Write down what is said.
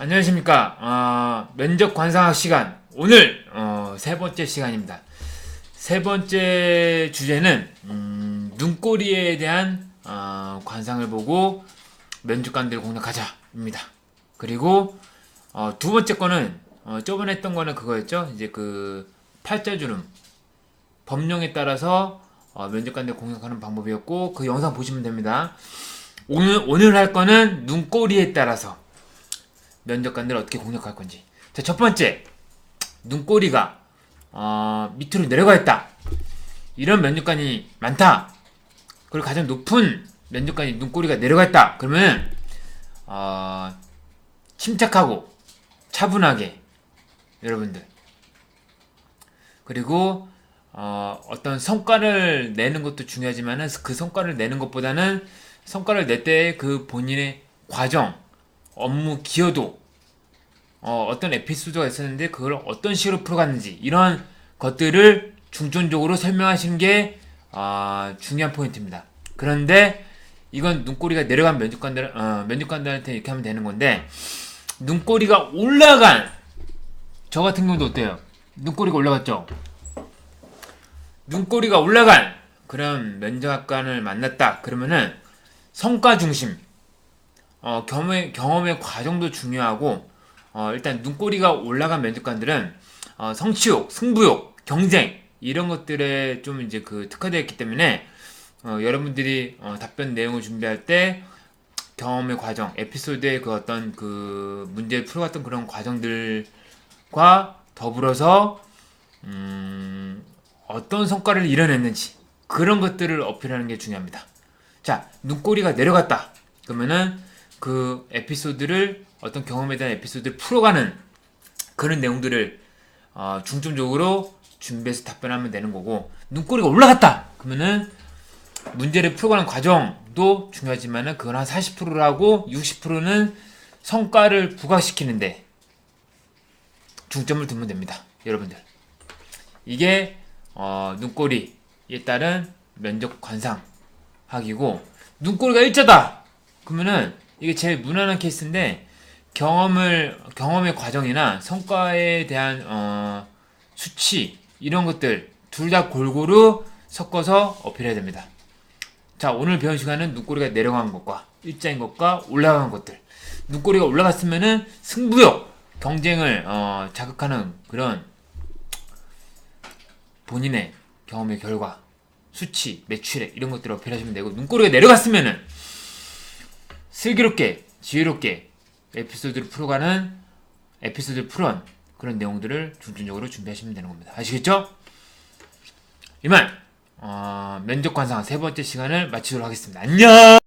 안녕하십니까. 어, 면접 관상학 시간. 오늘, 어, 세 번째 시간입니다. 세 번째 주제는, 음, 눈꼬리에 대한, 어, 관상을 보고 면접관들 공략하자 입니다. 그리고, 어, 두 번째 거는, 어, 저번에 했던 거는 그거였죠. 이제 그, 팔자주름. 법령에 따라서, 어, 면접관들 공략하는 방법이었고, 그 영상 보시면 됩니다. 오늘, 오늘 할 거는 눈꼬리에 따라서, 면접관들 어떻게 공략할 건지. 자, 첫 번째. 눈꼬리가, 어, 밑으로 내려가 있다. 이런 면접관이 많다. 그리고 가장 높은 면접관이 눈꼬리가 내려가 있다. 그러면, 어, 침착하고, 차분하게, 여러분들. 그리고, 어, 어떤 성과를 내는 것도 중요하지만은 그 성과를 내는 것보다는 성과를 낼 때 그 본인의 과정, 업무 기여도 어, 어떤 에피소드가 있었는데 그걸 어떤 식으로 풀어갔는지 이런 것들을 중점적으로 설명하시는 게 아, 중요한 포인트입니다. 그런데 이건 눈꼬리가 내려간 면접관들 어, 면접관들한테 이렇게 하면 되는 건데 눈꼬리가 올라간 저 같은 경우도 어때요? 눈꼬리가 올라갔죠? 눈꼬리가 올라간 그런 면접관을 만났다 그러면은 성과 중심 어, 경험의, 경험의 과정도 중요하고, 어, 일단 눈꼬리가 올라간 면접관들은, 어, 성취욕, 승부욕, 경쟁, 이런 것들에 좀 이제 그 특화되어 있기 때문에, 어, 여러분들이, 어, 답변 내용을 준비할 때, 경험의 과정, 에피소드의 그 어떤 그 문제를 풀어갔던 그런 과정들과 더불어서, 음, 어떤 성과를 이뤄냈는지, 그런 것들을 어필하는 게 중요합니다. 자, 눈꼬리가 내려갔다. 그러면은, 그 에피소드를 어떤 경험에 대한 에피소드를 풀어가는 그런 내용들을 어, 중점적으로 준비해서 답변하면 되는 거고 눈꼬리가 올라갔다! 그러면은 문제를 풀어가는 과정도 중요하지만은 그건 한 40%라고 60%는 성과를 부각시키는데 중점을 두면 됩니다 여러분들. 이게 어, 눈꼬리에 따른 면접 관상학이고 눈꼬리가 일자다! 그러면은 이게 제일 무난한 케이스인데 경험을 경험의 과정이나 성과에 대한 어, 수치 이런 것들 둘 다 골고루 섞어서 어필해야 됩니다. 자 오늘 배운 시간은 눈꼬리가 내려간 것과 일자인 것과 올라간 것들. 눈꼬리가 올라갔으면은 승부욕 경쟁을 어, 자극하는 그런 본인의 경험의 결과 수치 매출액 이런 것들을 어필하시면 되고 눈꼬리가 내려갔으면은 슬기롭게 지혜롭게 에피소드를 풀어가는 에피소드를 풀은 그런 내용들을 중점적으로 준비하시면 되는 겁니다. 아시겠죠? 이만 어, 면접 관상 세 번째 시간을 마치도록 하겠습니다. 안녕.